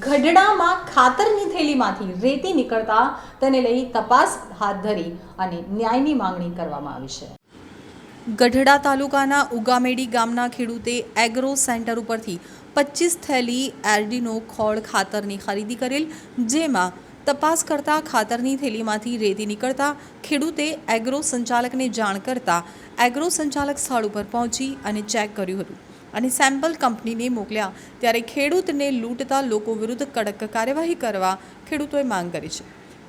ગઢડામાં ખાતરની થેલીમાંથી રેતી નીકળતા તેને લઈ તપાસ હાથ ધરી અને ન્યાયની માંગણી કરવામાં આવી છે. ગઢડા તાલુકાના ઉગામેડી ગામના ખેડૂતે એગ્રો સેન્ટર ઉપરથી પચીસ થેલી એરડીનો ખોળ ખાતરની ખરીદી કરેલ, જેમાં તપાસ કરતા ખાતરની થેલીમાંથી રેતી નીકળતા ખેડૂતે એગ્રો સંચાલકને જાણ કરતા એગ્રો સંચાલક સ્થળ ઉપર પહોંચી અને ચેક કર્યું હતું. અને સેમ્પલ કંપનીને મોકલ્યા. ત્યારે ખેડૂતને લૂંટતા લોકો વિરુદ્ધ કડક કાર્યવાહી કરવા ખેડૂતોએ માંગ કરી છે.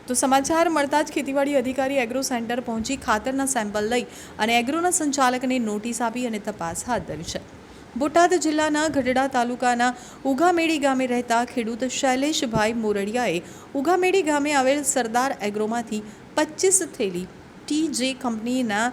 તો સમાચાર મળતા જ ખેતીવાડી અધિકારી એગ્રો સેન્ટર પહોંચી ખાતરના સેમ્પલ લઈ અને એગ્રોના સંચાલકને નોટિસ આપી અને તપાસ હાથ ધરી છે. બોટાદ જિલ્લાના ગઢડા તાલુકાના ઉગામેડી ગામે રહેતા ખેડૂત શૈલેષભાઈ મોરડિયાએ ઉગામેડી ગામે આવેલ સરદાર એગ્રોમાંથી પચીસ થેલી ટી જે કંપનીના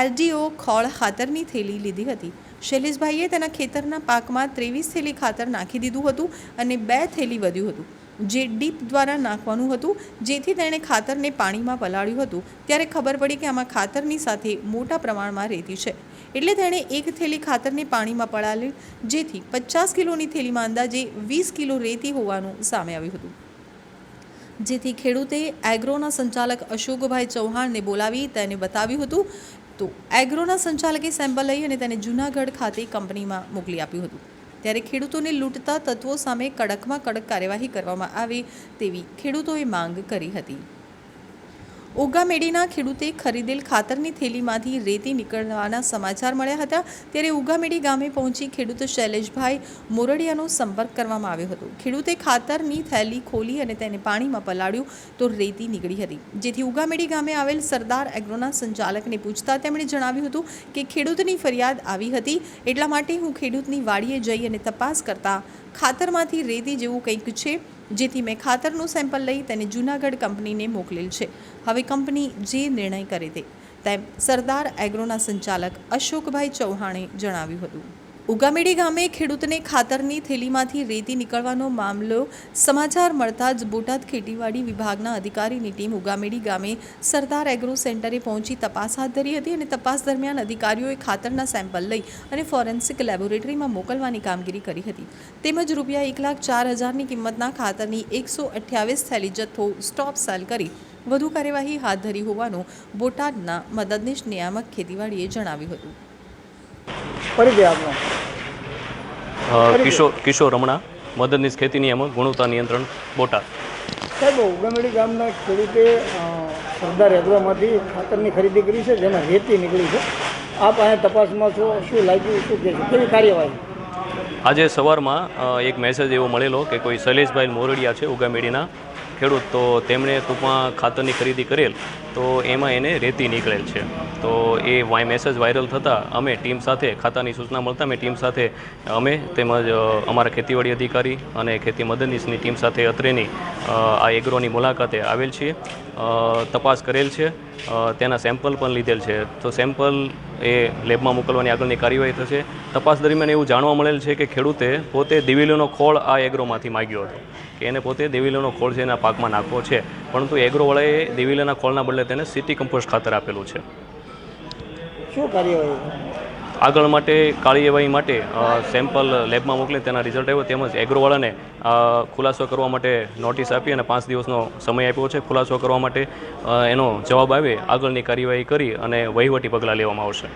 એલડીઓ ખોળ ખાતરની થેલી લીધી હતી. શૈલેષભાઈએ તેના ખેતરના પાકમાં ત્રેવીસ થેલી ખાતર નાખી દીધું હતું અને બે થેલી વધ્યું હતું, જે ડીપ દ્વારા નાખવાનું હતું, જેથી તેણે ખાતરને પાણીમાં પલાળ્યું હતું. ત્યારે ખબર પડી કે આમાં ખાતરની સાથે મોટા પ્રમાણમાં રેતી છે. એટલે તેણે એક થેલી ખાતરને પાણીમાં પડાવી જેથી પચાસ કિલોની થેલીમાં અંદાજે વીસ કિલો રેતી હોવાનું સામે આવ્યું હતું. જેથી ખેડૂતે એગ્રોના સંચાલક અશોકભાઈ ચૌહાણને બોલાવી તેને બતાવ્યું હતું તો એગ્રોના સંચાલકે સેમ્પલ લઈ અને તેને જૂનાગઢ ખાતે કંપનીમાં મોકલી આપ્યું હતું. ત્યારે ખેડૂતોને લૂંટતા તત્વો સામે કડકમાં કડક કાર્યવાહી કરવામાં આવે તેવી ખેડૂતોએ માંગ કરી હતી. ઉગામેડીના ખેડૂતે ખરીદેલ ખાતરની થેલીમાંથી રેતી નીકળવાના સમાચાર મળ્યા હતા. ત્યારે ઉગામેડી ગામે પહોંચી ખેડૂત શૈલેષભાઈ મોરડિયાનો સંપર્ક કરવામાં આવ્યો હતો. ખેડૂતે ખાતરની થેલી ખોલી અને તેને પાણીમાં પલાળ્યું તો રેતી નીકળી હતી. જેથી ઉગામેડી ગામે આવેલ સરદાર એગ્રોના સંચાલકને પૂછતા તેમણે જણાવ્યું હતું કે ખેડૂતની ફરિયાદ આવી હતી, એટલા માટે હું ખેડૂતની વાડીએ જઈ અને તપાસ કરતા ખાતરમાંથી રેતી જેવું કંઈક છે જેથી મેં ખાતરનું સેમ્પલ લઈ તેને જૂનાગઢ કંપનીને મોકલેલ છે. હવે કંપની જે નિર્ણય કરે તે. તેમ સરદાર એગ્રોના સંચાલક અશોકભાઈ ચૌહાણે જણાવ્યું હતું. ઉગામેડી ગામે ખેડૂતને ખાતરની થેલીમાંથી રેતી નીકળવાનો મામલો સમાચાર મળતા જ બોટાદ ખેતીવાડી વિભાગના અધિકારીની ટીમ ઉગામેડી ગામે સરદાર એગ્રો સેન્ટરે પહોંચી તપાસ હાથ ધરી હતી અને તપાસ દરમિયાન અધિકારીઓએ ખાતરના સેમ્પલ લઈ અને ફોરેન્સિક લેબોરેટરીમાં મોકલવાની કામગીરી કરી હતી. તેમજ રૂપિયા એક લાખ ચાર હજારની કિંમતના ખાતરની એકસો અઠ્યાવીસ થેલી જથ્થો સ્ટોપ સેલ કરી વધુ કાર્યવાહી હાથ ધરી હોવાનું બોટાદના મદદનીશ નિયામક ખેતીવાડીએ જણાવ્યું હતું. પરિચય આપનો કિશોર કિશોર રમણા મદદનીશ ખેતી નિયામક ગુણવત્તા નિયંત્રણ બોટાદ. સાહેબ ઉગામેડી ગામના ખેડૂતે સરદાર એગ્રોમાંથી ખાતરની ખરીદી કરી છે જેમાં રેતી નીકળી છે. આપ અહીંયા તપાસમાં છો શું લાગ્યું શું છે? કેવી કાર્યવાહી? આજે સવારમાં એક મેસેજ એવો મળેલો કે કોઈ શૈલેષભાઈ મોરડિયા છે ઉગામેડીના ખેડૂત તો તેમણે ટૂંકમાં ખાતરની ખરીદી કરેલ. તો એમાં એને રેતી નીકળેલ છે. તો એ વાય મેસેજ વાયરલ થતાં અમે ટીમ સાથે ખાતાની સૂચના મળતા અમે ટીમ સાથે, અમે તેમજ અમારા ખેતીવાડી અધિકારી અને ખેતી મદદનીશની ટીમ સાથે અત્રેની આ એગ્રોની મુલાકાતે આવેલ છીએ. તપાસ કરેલ છે. તેના સેમ્પલ પણ લીધેલ છે. તો સેમ્પલ એ લેબમાં મોકલવાની આગળની કાર્યવાહી થશે. તપાસ દરમિયાન એવું જાણવા મળેલ છે કે ખેડૂતે પોતે દિવેલીનો ખોળ આ એગ્રોમાંથી માગ્યો હતો. કે એને પોતે દિવેલીનો ખોળ છે એના પાકમાં નાખવો છે. પરંતુ એગ્રોવાળાએ દિવેલીના ખોળના બદલે તેને સિટી કમ્પોસ્ટ ખાતર આપેલું છે. શું કાર્યવાહી? આગળ માટે કાર્યવાહી માટે સેમ્પલ લેબમાં મોકલી તેના રિઝલ્ટ આવ્યો. તેમજ એગ્રોવાળાને ખુલાસો કરવા માટે નોટિસ આપી અને પાંચ દિવસનો સમય આપ્યો છે. ખુલાસો કરવા માટે એનો જવાબ આવે. આગળની કાર્યવાહી કરી અને વહીવટી પગલાં લેવામાં આવશે.